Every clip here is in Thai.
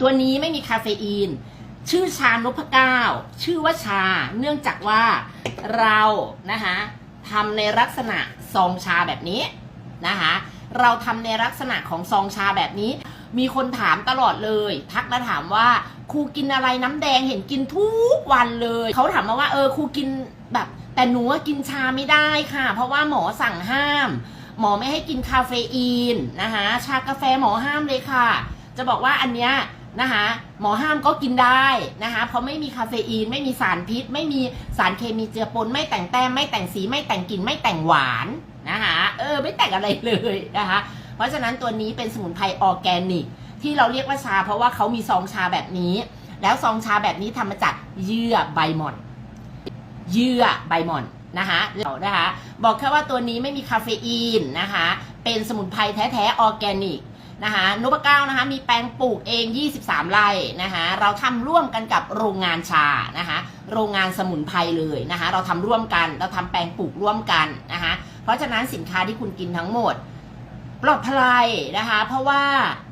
ตัวนี้ไม่มีคาเฟอีน ชื่อชานพเก้าชื่อว่าชา เนื่องจากว่าเรานะคะทำในลักษณะซองชาแบบนี้นะคะเราทำในลักษณะของซองชาแบบนี้ มีคนถามตลอดเลย ทักมาถามว่าครูกินอะไรน้ำแดงเห็นกินทุกวันเลย เขาถามมาว่าเออครูกินแบบ แต่หนูกินชาไม่ได้ค่ะ เพราะว่าหมอสั่งห้าม หมอไม่ให้กินคาเฟอีนนะคะชากาแฟหมอห้ามเลยค่ะ จะบอกว่าอันเนี้ย นะคะหมอห้ามก็กินได้นะคะเพราะไม่มีคาเฟอีน ไม่มีสารพิษ ไม่มีสารเคมีเจือปนไม่แต่งแต้มไม่แต่งสีไม่แต่งกลิ่นไม่แต่งหวานนะคะเออไม่แต่งอะไรเลยนะคะเพราะฉะนั้นตัวนี้เป็นสมุนไพรออร์แกนิก ที่เราเรียกว่าชา เพราะว่าเขามีซองชาแบบนี้ แล้วซองชาแบบนี้ทำมาจากเยื่อใบหม่อนเยื่อใบหม่อนนะคะเรานะคะบอกแค่ว่าตัวนี้ไม่มีคาเฟอีนนะคะเป็นสมุนไพรแท้ๆออร์แกนิก นะคะนุปเก้านะคะมีแปลงปลูกเอง 23 ไร่นะคะเราทำร่วมกันกับโรงงานชานะคะโรงงานสมุนไพรเลยนะคะเราทำร่วมกันเราทำแปลงปลูกร่วมกันนะคะเพราะฉะนั้นสินค้าที่คุณกินทั้งหมด ปลอดภัยนะคะเพราะว่า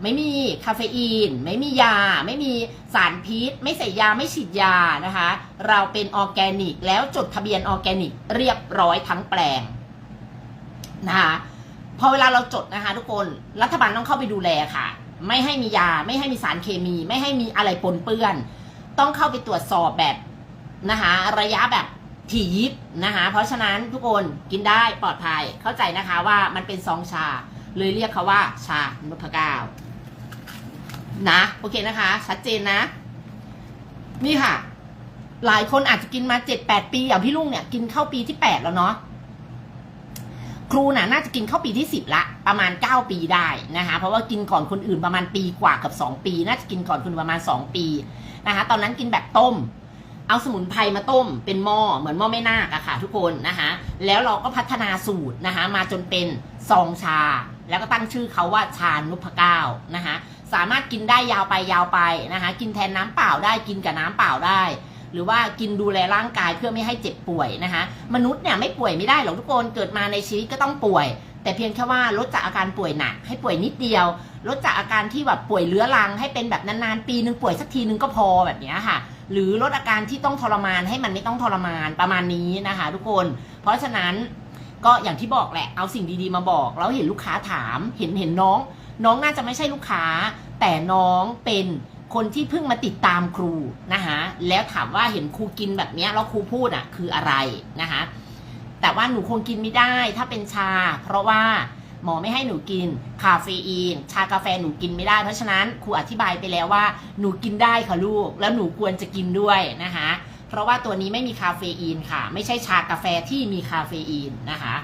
ไม่มีคาเฟอีน ไม่มียา ไม่มีสารพิษ ไม่ใส่ยาไม่ฉีดยานะคะเราเป็นออร์แกนิก แล้วจดทะเบียนออร์แกนิก เรียบร้อยทั้งแปลงนะคะ พอเวลาเราจดนะคะ ทุกคนรัฐบาลต้องเข้าไปดูแลค่ะ ไม่ให้มียา ไม่ให้มีสารเคมี ไม่ให้มีอะไรปนเปื้อน ต้องเข้าไปตรวจสอบแบบนะคะระยะแบบถี่ยิบนะคะเพราะฉะนั้นทุกคนกินได้ปลอดภัยเข้าใจนะคะว่ามันเป็นซองชา เลยเรียกเขาว่าชานพก้านะโอเคนะคะ ชัดเจนนะ นี่ค่ะ หลายคนอาจจะกินมาเจ็ดแปดปีอย่างพี่ลุงเนี่ย กินเข้าปีที่แปดแล้วเนาะ ครูน่ะน่าจะกินเข้าปีที่สิบละ ประมาณเก้าปีได้นะคะเพราะว่ากินก่อนคนอื่นประมาณปีกว่ากับสองปี น่าจะกินก่อนคนประมาณสองปีนะคะตอนนั้นกินแบบต้ม เอาสมุนไพรมาต้ม เป็นหม้อเหมือนหม้อแม่นาคอะค่ะทุกคนนะคะแล้วเราก็พัฒนาสูตรนะคะมาจนเป็นซองชา แล้วก็ตั้งชื่อเขาว่าชานุพเก้านะคะสามารถกินได้ยาวไปยาวไปนะคะกินแทนน้ำเปล่าได้กินกับน้ำเปล่าได้ หรือว่ากินดูแลร่างกายเพื่อไม่ให้เจ็บป่วยนะคะ มนุษย์เนี่ยไม่ป่วยไม่ได้หรอกทุกคนเกิดมาในชีวิตก็ต้องป่วย แต่เพียงแค่ว่าลดจากอาการป่วยหนักให้ป่วยนิดเดียว ลดจากอาการที่แบบป่วยเรื้อรัง ให้เป็นแบบนานๆปีหนึ่งป่วยสักทีหนึ่งก็พอแบบนี้ค่ะ หรือลดอาการที่ต้องทรมานให้มันไม่ต้องทรมานประมาณนี้นะคะ ทุกคน เพราะฉะนั้นก็อย่างที่บอกแหละเอาสิ่งดีๆมาบอก แล้วเห็นลูกค้าถามเห็นเห็นน้อง น้องน่าจะไม่ใช่ลูกค้า แต่น้องเป็น คนที่เพิ่งมาติดตามครูนะคะแล้วถามว่าเห็นครูกินแบบนี้แล้วครูพูดอะคืออะไรนะคะแต่ว่าหนูคงกินไม่ได้ถ้าเป็นชา เพราะว่าหมอไม่ให้หนูกินคาเฟอีน ชากาแฟหนูกินไม่ได้ เพราะฉะนั้นครูอธิบายไปแล้วว่าหนูกินได้ค่ะลูก แล้วหนูควรจะกินด้วยนะคะเพราะว่าตัวนี้ไม่มีคาเฟอีนค่ะ ไม่ใช่ชากาแฟที่มีคาเฟอีนนะคะ